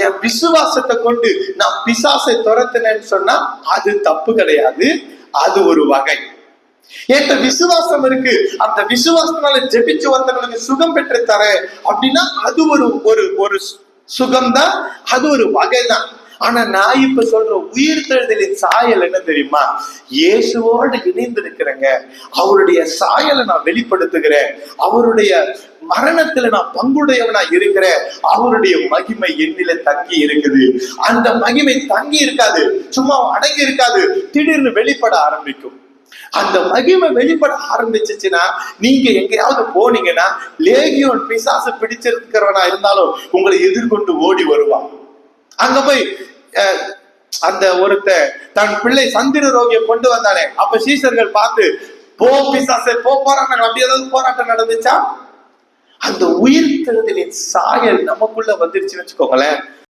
என் விசுவாசத்தை கொண்டு நான் பிசாசை துரத்தினேன்னு சொன்னா அது தப்பு கிடையாது. அது ஒரு வகை. என்கிட்ட விசுவாசம் இருக்கு. அந்த விசுவாசத்தினால ஜெபிச்சு ஒருத்தவங்களுக்கு சுகம் பெற்று தரேன் அப்படின்னா அது ஒரு ஒரு ஒரு சுகம் தான் அது ஒரு வகை தான் ஆனா நான் இப்ப சொல்ற உயிர் தழுதலின் சாயல் என்ன தெரியுமா? இயேசுவோடு இணைந்து இருக்கிறேங்க அவருடைய சாயலை நான் வெளிப்படுத்துகிறேன். அவருடைய மரணத்துல நான் பங்குடையவனா இருக்கிறேன். அவருடைய மகிமை என்னில தங்கி இருக்குது. அந்த மகிமை தங்கி இருக்காது. சும்மா அடங்கி இருக்காது. திடீர்னு வெளிப்பட ஆரம்பிக்கும். அந்த மகிமை வெளிப்பட ஆரம்பிச்சிச்சுன்னா நீங்க எங்கேயாவது போனீங்கன்னா லேகியோன் பிசாசு பிடிச்சிருக்கிறவனா இருந்தாலும் உங்களை எதிர்கொண்டு ஓடி வருவான். அங்க போய் அந்த ஒருத்த தன் பிள்ளை சந்திர ரோகியை கொண்டு வந்தானே. அப்ப சீசர்கள் பார்த்து போ பிசாசே போ போராட்டம் அப்படி ஏதாவது போராட்டம் நடந்துச்சா? அந்த உயிர் சாயல் நமக்குள்ள வந்துருச்சுன்னு வச்சுக்கோங்களேன்.